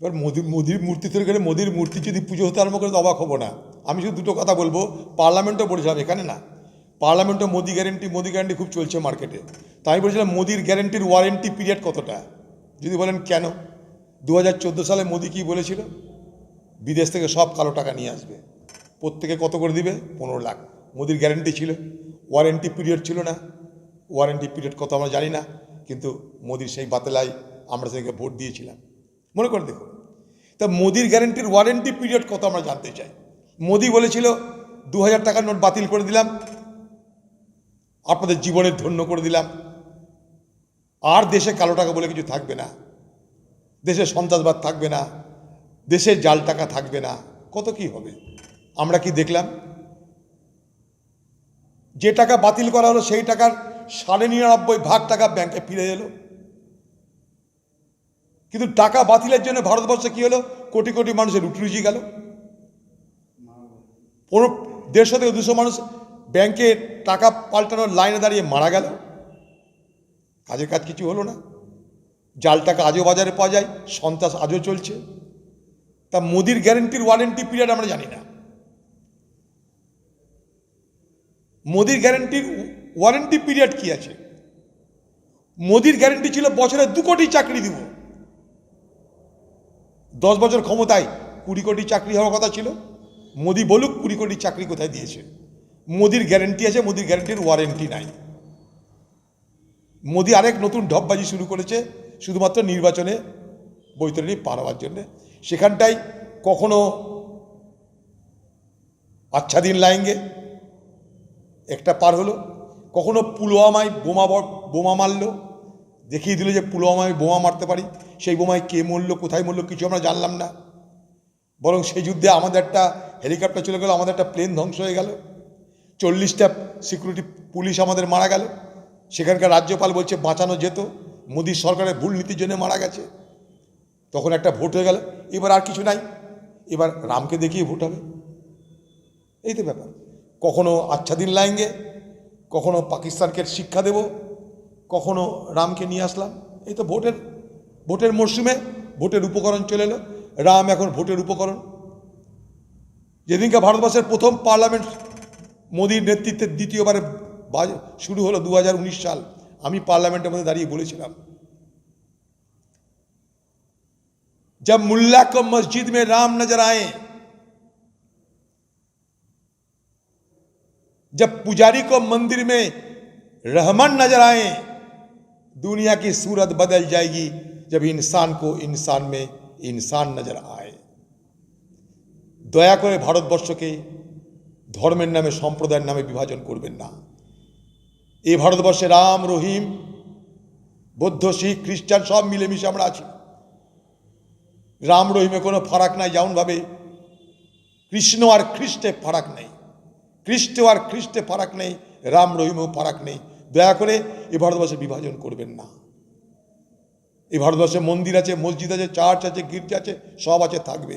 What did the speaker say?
এবার মোদি মোদির মূর্তি তৈরি করে মোদির মূর্তি যদি পুজো হতে আরম্ভ করে তো অবাক হব না। আমি শুধু দুটো কথা বলব। পার্লামেন্টও বলেছিলাম, এখানে না। পার্লামেন্টও মোদি গ্যারেন্টি মোদি গ্যারেন্টি খুব চলছে মার্কেটে তাই বলেছিলাম, মোদির গ্যারেন্টির ওয়ারেন্টি পিরিয়ড কতটা? যদি বলেন কেন? দু হাজার চোদ্দ সালে মোদি কি বলেছিল? বিদেশ থেকে সব কালো টাকা নিয়ে আসবে। প্রত্যেকে কত করে দিবে? পনেরো লাখ। মোদির গ্যারেন্টি ছিল। ওয়ারেন্টি পিরিয়ড ছিল না। ওয়ারেন্টি পিরিয়ড কত আমরা জানি না। কিন্তু মোদির সেই বাতেলায় আমরা সেদিকে ভোট দিয়েছিলাম। মনে করে দেখুন। তা মোদির গ্যারেন্টির ওয়ারেন্টি পিরিয়ড কত আমরা জানতে চাই? মোদি বলেছিল দু হাজার টাকার নোট বাতিল করে দিলাম, আপনাদের জীবনের ধন্য করে দিলাম। আর দেশে কালো টাকা বলে কিছু থাকবে না। দেশে সন্ত্রাসবাদ থাকবে না। দেশে জাল টাকা থাকবে না। কত কি হবে? আমরা কি দেখলাম? যে টাকা বাতিল করা হলো, সেই টাকার সাড়ে নিরানব্বই ভাগ টাকা ব্যাংকে ফিরে এলো। কিন্তু টাকা বাতিলের জন্য ভারতবর্ষে কি হলো? কোটি কোটি মানুষের রুটি গেল। পনেরো দেড়শো থেকে দুশো মানুষ ব্যাংকে টাকা পাল্টানোর লাইনে দাঁড়িয়ে মারা গেল। কাজের কাজ কিছু হলো না। জাল টাকা আজও বাজারে পাওয়া যায়, সন্ত্রাস আজও চলছে। তা মোদির গ্যারেন্টির ওয়ারেন্টি পিরিয়ড আমরা জানি না। মোদির গ্যারেন্টির ওয়ারেন্টি পিরিয়ড কি আছে? মোদির গ্যারেন্টি ছিল বছরে দু কোটি চাকরি দিব। দশ বছর ক্ষমতায় কুড়ি কোটি চাকরি হওয়ার কথা ছিল। মোদি বলুক কুড়ি কোটি চাকরি কোথায় দিয়েছে। মোদির গ্যারেন্টি আছে, মোদির গ্যারেন্টির ওয়ারেন্টি নাই। মোদি আরেক নতুন ঢপবাজি শুরু করেছে, শুধুমাত্র নির্বাচনে বৈতরণী পার হওয়ার জন্যে। সেখানটায় কখনো আচ্ছা দিন লাইঙ্গে, একটা পার হলো। কখনো পুলওয়ামায় বোমা বোমা মারলো। দেখিয়ে দিল যে পুলওয়ামায় বোমা মারতে পারি। সেই বোমায় কে মরলো, কোথায় মরলো কিছু আমরা জানলাম না। বরং সেই যুদ্ধে আমাদের একটা হেলিকপ্টার চলে গেল, আমাদের একটা প্লেন ধ্বংস হয়ে গেল। চল্লিশটা সিকিউরিটি পুলিশ আমাদের মারা গেল। সেখানকার রাজ্যপাল বলছে, বাঁচানো যেত। মোদী সরকারের ভুল নীতির জন্য মারা গেছে। তখন একটা ভোট হয়ে গেল। এবার আর কিছু নাই। এবার রামকে দেখিয়ে ভোট হবে। এই তো ব্যাপার। কখনো আচ্ছাদিন লাইঙ্গে, কখনো পাকিস্তানকে শিক্ষা দেব, কখনো রামকে নিয়ে আসলাম। এই তো ভোটের ভোটের মরশুমে ভোটের উপকরণ চলে এলো রাম এখন ভোটের উপকরণ যেদিনকে ভারতবর্ষের প্রথম পার্লামেন্ট মোদীর নেতৃত্বে দ্বিতীয়বারে বাজ- শুরু হলো দু সাল আমি পার্লামেন্টের মধ্যে দাঁড়িয়ে বলেছিলাম जब मुल्ला को मस्जिद में राम नजर आए जब पुजारी को मंदिर में रहमान नजर आए दुनिया की सूरत बदल जाएगी जब इंसान को इंसान में इंसान नजर आए দয়া করে ভারতবর্ষকে ধর্মের নামে সম্প্রদায়ের নামে বিভাজন করবেন না এই ভারতবর্ষে রাম রহিম বৌদ্ধ শিখ খ্রিস্টান সব মিলেমিশে আমরা আছি রাম রহিমে কোনো ফারাক নাই যেমনভাবে কৃষ্ণ আর খ্রিস্টে ফারাক নেই খ্রিস্ট আর খ্রিস্টে ফারাক নেই রাম রহিমেও ফারাক নেই দয়া করে এই ভারতবর্ষে বিভাজন করবেন না এই ভারতবর্ষে মন্দির আছে মসজিদ আছে চার্চ আছে গির্জা আছে সব আছে থাকবে।